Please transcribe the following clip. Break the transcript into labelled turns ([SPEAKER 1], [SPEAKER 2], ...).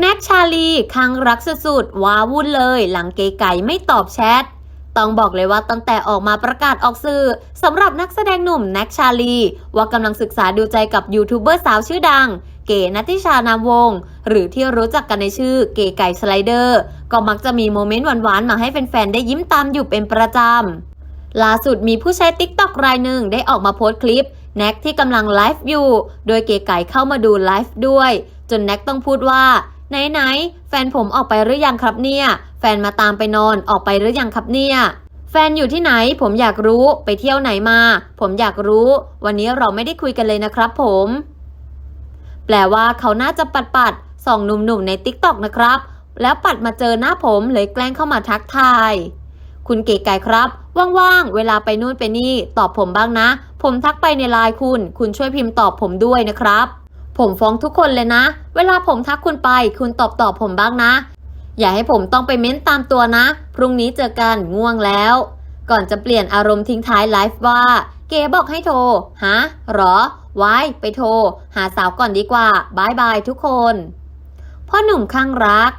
[SPEAKER 1] แน็กชาลีครั้งรักสุดๆว้าวุ่นเลยหลังเก๋ไก่ไม่ตอบแชท ต้องบอกเลยว่าตั้งแต่ออกมาประกาศออกสื่อสำหรับนักแสดงหนุ่มแน็กชาลี ว่ากำลังศึกษาดูใจกับยูทูบเบอร์สาวชื่อดัง เก๋นัทิชานามวง หรือที่รู้จักกันในชื่อเก๋ไก่สไลเดอร์ ก็มักจะมีโมเมนต์หวานๆมาให้แฟนๆได้ยิ้มตามอยู่เป็นประจำล่าสุดมีผู้ใช้ TikTok รายหนึ่งได้ออกมาโพสต์คลิปแน็กที่กำลังไลฟ์อยู่ โดยเก๋ไก่เข้ามาดูไลฟ์ด้วย จนแน็กต้องพูดว่า ไหนๆแฟนผมออกไปหรือยังครับเนี่ย แฟนมาตามไปนอนออกไปหรือยังครับเนี่ย แฟนอยู่ที่ไหน ผมอยากรู้ไปเที่ยวไหนมา ผมอยากรู้ วันนี้เราไม่ได้คุยกันเลยนะครับผม แปลว่าเขาน่าจะปัดปัดๆส่องหนุ่มๆใน t ิ k t o k นะครับ แล้วปัดมาเจอหน้าผมเลยแกล้งเข้ามาทักทาย คุณเก๋ไก่ครับ ว่างๆ เวลาไปนู่นไปนี่ ตอบผมบ้างนะ ผมทักไปในไลน์คุณ คุณช่วยพิมพ์ตอบผมด้วยนะครับ ผมฟ้องทุกคนเลยนะ เวลาผมทักคุณไป คุณตอบตอบผมบ้างนะ อย่าให้ผมต้องไปเม้นตามตัวนะ พรุ่งนี้เจอกันง่วงแล้ว ก่อนจะเปลี่ยนอารมณ์ทิ้งท้ายไลฟ์ว่า เก๋บอกให้โทร ฮะ หรอ ไว้ไปโทร หาสาวก่อนดีกว่าบายบายทุกคน พ่อหนุ่มข้างรัก